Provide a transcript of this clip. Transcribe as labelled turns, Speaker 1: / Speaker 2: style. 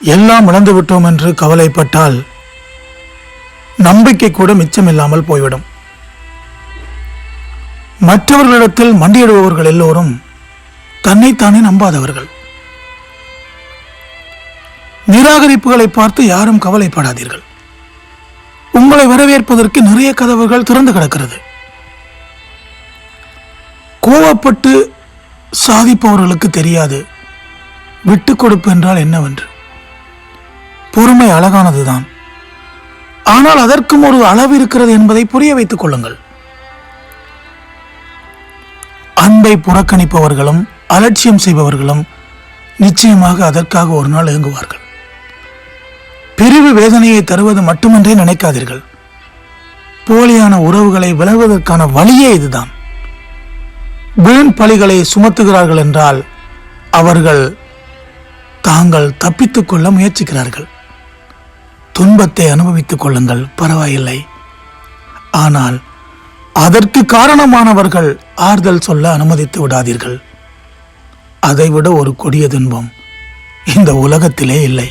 Speaker 1: எல்லாம் இழந்து விட்டோம் என்று கவலைப்பட்டால் நம்பிக்கை கூட மிச்சமில்லாமல் போய்விடும். மற்றவர்களிடத்தில் மண்டியிடுபவர்கள் எல்லோரும் தன்னைத்தானே நம்பாதவர்கள். நிராகரிப்புகளை பார்த்து யாரும் கவலைப்படாதீர்கள். உங்களை வரவேற்பதற்கு நிறைய கதவுகள் திறந்து கிடக்கிறது. கோவப்பட்டு சாதிப்பவர்களுக்கு தெரியாது. விட்டு கொடுப்பு என்றால் என்னவென்று? பொறுமை அழகானதுதான். ஆனால் அதற்கும் ஒரு அளவு இருக்கிறது என்பதை புரிய வைத்துக் கொள்ளுங்கள். அன்பை புறக்கணிப்பவர்களும் அலட்சியம் செய்பவர்களும் நிச்சயமாக அதற்காக ஒரு நாள் இயங்குவார்கள் பிரிவு வேதனையை தருவது மட்டுமன்றே நினைக்காதீர்கள். போலியான உறவுகளை விலகுவதற்கான வழியே இதுதான். வீண் பழிகளை சுமத்துகிறார்கள் என்றால் அவர்கள் தாங்கள் தப்பித்துக் கொள்ள முயற்சிக்கிறார்கள். துன்பத்தை அனுபவித்துக் கொள்ளுங்கள். பரவாயில்லை. ஆனால் அதற்கு காரணமானவர்கள் ஆறுதல் சொல்ல அனுமதித்து விடாதீர்கள். அதைவிட ஒரு கொடிய துன்பம் இந்த உலகத்திலே இல்லை.